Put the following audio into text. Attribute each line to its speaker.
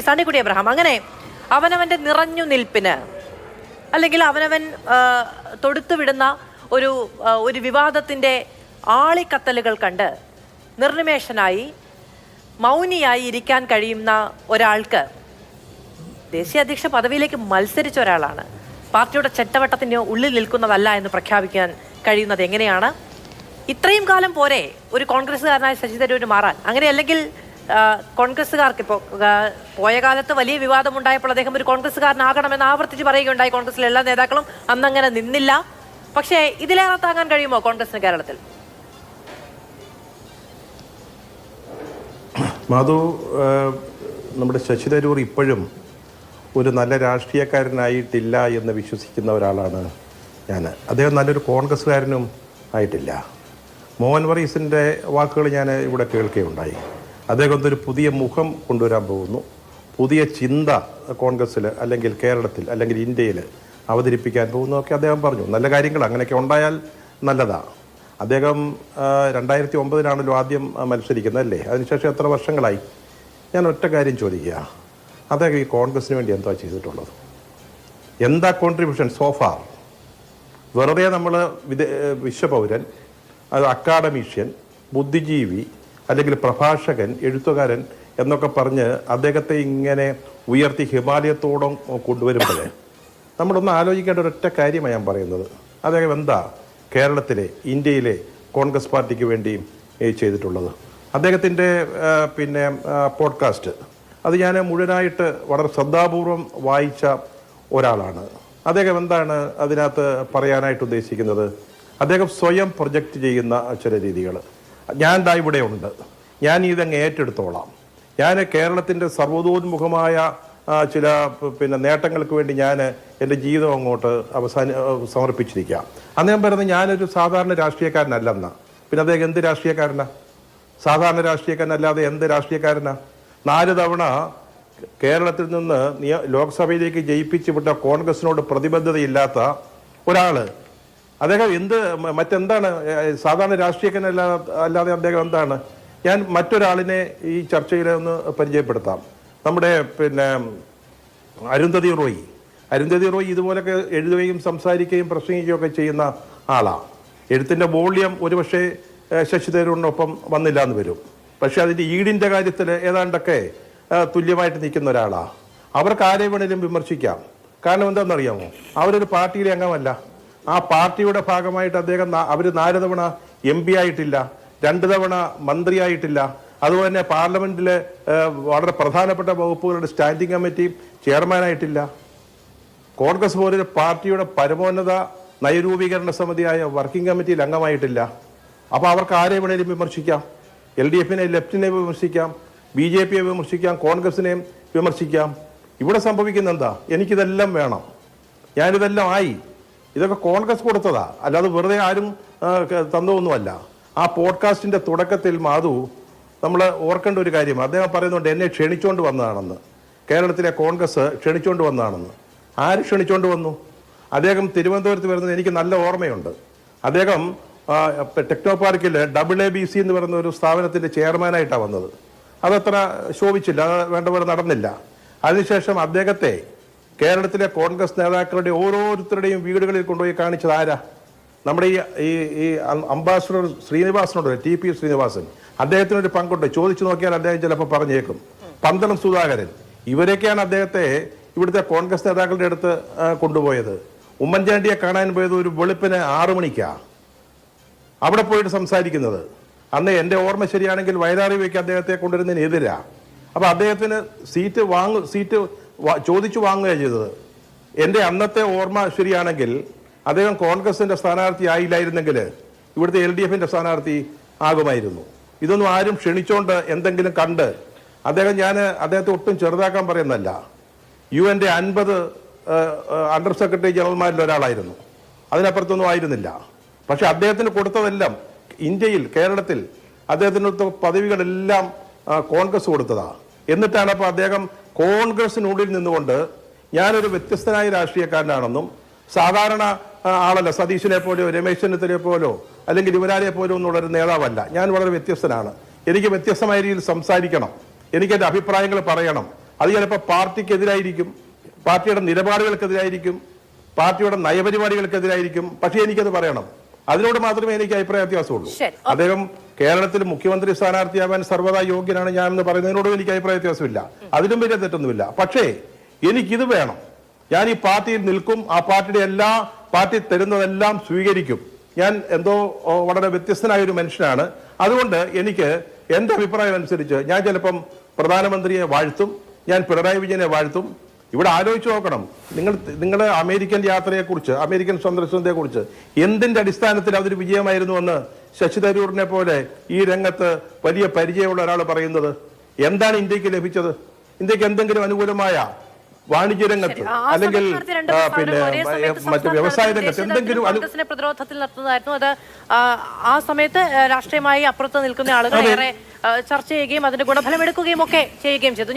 Speaker 1: Sunnykutty Abraham. അങ്ങനെ അവനവന്റെ നിറഞ്ഞു നിൽപ്പിന് അല്ലെങ്കിൽ അവനവൻ തൊടുത്തുവിടുന്ന ഒരു ഒരു വിവാദത്തിന്റെ ആളിക്കത്തലുകൾ കണ്ട് നിർനിമേഷനായി മൗനിയായി ഇരിക്കാൻ കഴിയുന്ന ഒരാൾക്ക് ദേശീയ അധ്യക്ഷ പദവിയിലേക്ക് മത്സരിച്ച ഒരാളാണ്. പാർട്ടിയുടെ ചെട്ടവട്ടത്തിന് ഉള്ളിൽ നിൽക്കുന്നതല്ല എന്ന് പ്രഖ്യാപിക്കാൻ കഴിയുന്നത് എങ്ങനെയാണ്? ഇത്രയും കാലം പോരെ ഒരു കോൺഗ്രസ്സുകാരനായ ശശി തരൂർ മാറാൻ. അങ്ങനെ അല്ലെങ്കിൽ കോൺഗ്രസ്സുകാർക്ക് ഇപ്പോൾ പോയ കാലത്ത് വലിയ വിവാദം വിവാദമുണ്ടായപ്പോൾ അദ്ദേഹം ഒരു കോൺഗ്രസ്സുകാരനാകണമെന്ന് ആവർത്തിച്ച് പറയുകയുണ്ടായി. കോൺഗ്രസിലെ എല്ലാ നേതാക്കളും അന്നങ്ങനെ നിന്നില്ല. പക്ഷേ ഇതിലേറെ താങ്ങാൻ കഴിയുമോ കോൺഗ്രസിന് കേരളത്തിൽ?
Speaker 2: മാധു നമ്മുടെ ശശി തരൂർ ഇപ്പോഴും ഒരു നല്ല രാഷ്ട്രീയക്കാരനായിട്ടില്ല എന്ന് വിശ്വസിക്കുന്ന ഒരാളാണ് ഞാൻ. അദ്ദേഹം നല്ലൊരു കോൺഗ്രസ്സുകാരനും ആയിട്ടില്ല. മോഹൻ വറീസിന്റെ വാക്കുകൾ ഞാൻ ഇവിടെ കേൾക്കുകയുണ്ടായി. അദ്ദേഹം ഒരു പുതിയ മുഖം കൊണ്ടുവരാൻ പോകുന്നു. പുതിയ ചിന്ത കോൺഗ്രസ്സിൽ അല്ലെങ്കിൽ കേരളത്തിൽ അല്ലെങ്കിൽ ഇന്ത്യയിൽ അവതരിപ്പിക്കാൻ പോകുന്നതൊക്കെ അദ്ദേഹം പറഞ്ഞു. നല്ല കാര്യങ്ങൾ അങ്ങനെയൊക്കെ ഉണ്ടായാൽ നല്ലതാണ് അദ്ദേഹം രണ്ടായിരത്തി ഒമ്പതിലാണല്ലോ ആദ്യം മത്സരിക്കുന്നതല്ലേ? അതിനുശേഷം എത്ര വർഷങ്ങളായി? ഞാൻ ഒറ്റ കാര്യം ചോദിക്കുക. അദ്ദേഹം ഈ കോൺഗ്രസിന് വേണ്ടി എന്താ ചെയ്തിട്ടുള്ളത്? എന്താ കോൺട്രിബ്യൂഷൻ സോഫാർ വെറുതെ നമ്മൾ വിദേ വിശ്വപൗരൻ അത് അക്കാഡമീഷ്യൻ ബുദ്ധിജീവി അല്ലെങ്കിൽ പ്രഭാഷകൻ എഴുത്തുകാരൻ എന്നൊക്കെ പറഞ്ഞ് അദ്ദേഹത്തെ ഇങ്ങനെ ഉയർത്തി ഹിമാലയത്തോടം കൊണ്ടുവരുമ്പോൾ നമ്മളൊന്ന് ആലോചിക്കേണ്ട ഒരൊറ്റ കാര്യമാണ് ഞാൻ പറയുന്നത്. അദ്ദേഹം എന്താ കേരളത്തിലെ ഇന്ത്യയിലെ കോൺഗ്രസ് പാർട്ടിക്ക് വേണ്ടി ചെയ്തിട്ടുള്ളത്? അദ്ദേഹത്തിന്റെ പിന്നെ പോഡ്കാസ്റ്റ് അത് ഞാൻ മുഴുവനായിട്ട് വളരെ ശ്രദ്ധാപൂർവം വായിച്ച ഒരാളാണ്. അദ്ദേഹം എന്താണ് അതിനകത്ത് പറയാനായിട്ട് ഉദ്ദേശിക്കുന്നത്? അദ്ദേഹം സ്വയം പ്രൊജക്റ്റ് ചെയ്യുന്ന ചില രീതികൾ. ഞാൻ ദാ ഇവിടെ ഉണ്ട് ഞാൻ ഇതങ്ങ് ഏറ്റെടുത്തോളാം ഞാൻ കേരളത്തിന്റെ സർവതോന്മുഖമായ ചില പിന്നെ നേട്ടങ്ങൾക്ക് വേണ്ടി ഞാൻ എന്റെ ജീവിതം അങ്ങോട്ട് അവസാന സമർപ്പിച്ചിരിക്കുക സമർപ്പിച്ചിരിക്കാം. അദ്ദേഹം പറയുന്നത് ഞാനൊരു സാധാരണ രാഷ്ട്രീയക്കാരനല്ലെന്ന. പിന്നെ അദ്ദേഹം എന്ത് രാഷ്ട്രീയക്കാരനാ? സാധാരണ രാഷ്ട്രീയക്കാരനല്ലാതെ എന്ത് രാഷ്ട്രീയക്കാരനാ? നാല് തവണ കേരളത്തിൽ നിന്ന് ലോക്സഭയിലേക്ക് ജയിപ്പിച്ചു വിട്ട കോൺഗ്രസിനോട് പ്രതിബദ്ധതയില്ലാത്ത ഒരാൾ അദ്ദേഹം എന്ത് മറ്റെന്താണ് സാധാരണ രാഷ്ട്രീയക്കനല്ല അല്ലാതെ അദ്ദേഹം എന്താണ്? ഞാൻ മറ്റൊരാളിനെ ഈ ചർച്ചയിൽ ഒന്ന് പരിചയപ്പെടുത്താം. നമ്മുടെ പിന്നെ അരുന്ധതി റോയ്. അരുന്ധതി റോയ് ഇതുപോലൊക്കെ എഴുതുകയും സംസാരിക്കുകയും പ്രസംഗിക്കുകയും ഒക്കെ ചെയ്യുന്ന ആളാണ് എഴുത്തിന്റെ വോള്യം ഒരുപക്ഷെ ഏഹ്, ശശി തരൂരിനൊപ്പം വന്നില്ല എന്ന് വരും. പക്ഷേ അതിന്റെ ഈടിന്റെ കാര്യത്തിൽ ഏതാണ്ടൊക്കെ തുല്യമായിട്ട് നിൽക്കുന്ന ഒരാളാണ് അവർക്ക് ആരെ വേണേലും വിമർശിക്കാം. കാരണം എന്താണെന്നറിയാമോ? അവരൊരു പാർട്ടിയിലെ അംഗമല്ല. ആ പാർട്ടിയുടെ ഭാഗമായിട്ട് അദ്ദേഹം അവർ നാല് തവണ എം പി ആയിട്ടില്ല രണ്ട് തവണ മന്ത്രിയായിട്ടില്ല. അതുപോലെ പാർലമെന്റിലെ വളരെ പ്രധാനപ്പെട്ട വകുപ്പുകളുടെ സ്റ്റാൻഡിംഗ് കമ്മിറ്റി ചെയർമാനായിട്ടില്ല. കോൺഗ്രസ് പോലൊരു പാർട്ടിയുടെ പരമോന്നത നയരൂപീകരണ സമിതിയായ വർക്കിംഗ് കമ്മിറ്റിയിൽ അംഗമായിട്ടില്ല. അപ്പോൾ അവർക്ക് ആരെ വേണേലും വിമർശിക്കാം? എൽ ഡി എഫിനെ ലെഫ്റ്റിനെ വിമർശിക്കാം ബി ജെ പിയെ വിമർശിക്കാം കോൺഗ്രസിനെയും വിമർശിക്കാം. ഇവിടെ സംഭവിക്കുന്ന എന്താ? എനിക്കിതെല്ലാം വേണം. ഞാനിതെല്ലാം ആയി. ഇതൊക്കെ കോൺഗ്രസ് കൊടുത്തതാ. അല്ലാതെ വെറുതെ ആരും തന്നതൊന്നുമല്ല ആ പോഡ്കാസ്റ്റിന്റെ തുടക്കത്തിൽ മാധു നമ്മൾ ഓർക്കേണ്ട ഒരു കാര്യം. അദ്ദേഹം പറയുന്നുണ്ട് എന്നെ ക്ഷണിച്ചുകൊണ്ട് വന്നതാണെന്ന്. കേരളത്തിലെ കോൺഗ്രസ് ക്ഷണിച്ചുകൊണ്ട് വന്നതാണെന്ന്. ആര് ക്ഷണിച്ചുകൊണ്ട് വന്നു? അദ്ദേഹം തിരുവനന്തപുരത്ത് വരുന്നത് എനിക്ക് നല്ല ഓർമ്മയുണ്ട്. അദ്ദേഹം ടെക്നോ പാർക്കിൽ ഡബിൾ എ ബി സി എന്ന് പറയുന്ന ഒരു സ്ഥാപനത്തിന്റെ ചെയർമാനായിട്ടാണ് വന്നത്. അതത്ര ശോഭിച്ചില്ല അത് പോലെ നടന്നില്ല. അതിനുശേഷം അദ്ദേഹത്തെ കേരളത്തിലെ കോൺഗ്രസ് നേതാക്കളുടെ ഓരോരുത്തരുടെയും വീടുകളിൽ കൊണ്ടുപോയി കാണിച്ചത് ആരാ? നമ്മുടെ ഈ ഈ അംബാസഡർ ശ്രീനിവാസനുണ്ട് ടി പി ശ്രീനിവാസൻ. അദ്ദേഹത്തിനൊരു പങ്കുണ്ട്. ചോദിച്ചു നോക്കിയാൽ അദ്ദേഹം ചിലപ്പോൾ പറഞ്ഞേക്കും. പന്തളം സുധാകരൻ. ഇവരൊക്കെയാണ് അദ്ദേഹത്തെ ഇവിടുത്തെ കോൺഗ്രസ് നേതാക്കളുടെ അടുത്ത് കൊണ്ടുപോയത്. ഉമ്മൻചാണ്ടിയെ കാണാൻ പോയത് ഒരു വെളുപ്പിന് ആറു മണിക്കാ. അവിടെ പോയിട്ട് സംസാരിക്കുന്നത്. അന്ന് എന്റെ ഓർമ്മ ശരിയാണെങ്കിൽ വയലാറിവയ്ക്ക് അദ്ദേഹത്തെ കൊണ്ടുവരുന്നതിനെതിരാ. അപ്പൊ അദ്ദേഹത്തിന് സീറ്റ് വാങ്ങു സീറ്റ് ചോദിച്ചു വാങ്ങുകയാണ് ചെയ്തത്. എന്റെ അന്നത്തെ ഓർമ്മ ശരിയാണെങ്കിൽ അദ്ദേഹം കോൺഗ്രസിന്റെ സ്ഥാനാർത്ഥി ആയില്ലായിരുന്നെങ്കിൽ ഇവിടുത്തെ എൽ ഡി എഫിന്റെ സ്ഥാനാർത്ഥി ആകുമായിരുന്നു. ഇതൊന്നും ആരും ക്ഷണിച്ചോണ്ട് എന്തെങ്കിലും കണ്ട് അദ്ദേഹം ഞാൻ അദ്ദേഹത്തെ ഒട്ടും ചെറുതാക്കാൻ പറയുന്നല്ല യു എന്റെ അൻപത് അണ്ടർ സെക്രട്ടറി ജനറൽമാരിൽ ഒരാളായിരുന്നു. അതിനപ്പുറത്തൊന്നും ആയിരുന്നില്ല. പക്ഷെ അദ്ദേഹത്തിന് കൊടുത്തതെല്ലാം ഇന്ത്യയിൽ കേരളത്തിൽ അദ്ദേഹത്തിന് പദവികളെല്ലാം കോൺഗ്രസ് കൊടുത്തതാ. എന്നിട്ടാണ് അപ്പോൾ അദ്ദേഹം കോൺഗ്രസിനുള്ളിൽ നിന്നുകൊണ്ട് ഞാനൊരു വ്യത്യസ്തനായ രാഷ്ട്രീയക്കാരനാണെന്നും സാധാരണ ആളല്ല സതീശിനെ പോലെയോ രമേശ് ചെന്നിത്തലയെ പോലോ അല്ലെങ്കിൽ യുവരാജയെ പോലോ എന്നുള്ള ഒരു നേതാവല്ല. ഞാൻ വളരെ വ്യത്യസ്തനാണ്. എനിക്ക് വ്യത്യസ്തമായ രീതിയിൽ സംസാരിക്കണം. എനിക്ക് എന്റെ അഭിപ്രായങ്ങൾ പറയണം. അത് ചിലപ്പോൾ പാർട്ടിക്കെതിരായിരിക്കും പാർട്ടിയുടെ നിലപാടുകൾക്കെതിരായിരിക്കും പാർട്ടിയുടെ നയപരിപാടികൾക്കെതിരായിരിക്കും പക്ഷേ എനിക്കത് പറയണം. അതിനോട് മാത്രമേ എനിക്ക് അഭിപ്രായ വ്യത്യാസമുള്ളൂ. അദ്ദേഹം കേരളത്തിൽ മുഖ്യമന്ത്രി സ്ഥാനാർത്ഥിയാവാൻ സർവതാ യോഗ്യനാണ് ഞാൻ എന്ന് പറയുന്നതിനോടും എനിക്ക് അഭിപ്രായ വ്യത്യാസമില്ല. അതിലും വലിയ തെറ്റൊന്നുമില്ല. പക്ഷേ എനിക്കിത് വേണം. ഞാൻ ഈ പാർട്ടിയിൽ നിൽക്കും ആ പാർട്ടിയുടെ എല്ലാ പാർട്ടി തരുന്നതെല്ലാം സ്വീകരിക്കും. ഞാൻ എന്തോ വളരെ വ്യത്യസ്തനായ ഒരു മനുഷ്യനാണ്. അതുകൊണ്ട് എനിക്ക് എന്റെ അഭിപ്രായം അനുസരിച്ച് ഞാൻ ചിലപ്പം പ്രധാനമന്ത്രിയെ വാഴ്ത്തും ഞാൻ പിണറായി വിജയനെ വാഴ്ത്തും. ഇവിടെ ആലോചിച്ച് നോക്കണം. നിങ്ങൾ നിങ്ങളുടെ അമേരിക്കൻ യാത്രയെക്കുറിച്ച് അമേരിക്കൻ സന്ദർശനത്തെക്കുറിച്ച് എന്തിന്റെ അടിസ്ഥാനത്തിൽ അതൊരു വിജയമായിരുന്നു എന്ന് ശശി തരൂറിനെ പോലെ ഈ രംഗത്ത് വലിയ പരിചയമുള്ള ഒരാൾ പറയുന്നത് എന്താണ് ഇന്ത്യയ്ക്ക് ലഭിച്ചത്? ഇന്ത്യയ്ക്ക് എന്തെങ്കിലും അനുകൂലമായ വാണിജ്യ രംഗത്ത് അല്ലെങ്കിൽ പിന്നെ മറ്റു വ്യവസായ രംഗത്ത് എന്തെങ്കിലും
Speaker 1: പ്രതിരോധത്തിൽ നടത്തുന്നതായിരുന്നു അത് ആ, സമയത്ത് രാഷ്ട്രീയമായി അപ്പുറത്ത് നിൽക്കുന്ന ആളുകൾ ഏറെ ചർച്ച ചെയ്യുകയും അതിന്റെ ഗുണഫലം എടുക്കുകയും ഒക്കെ ചെയ്യുകയും ചെയ്തു.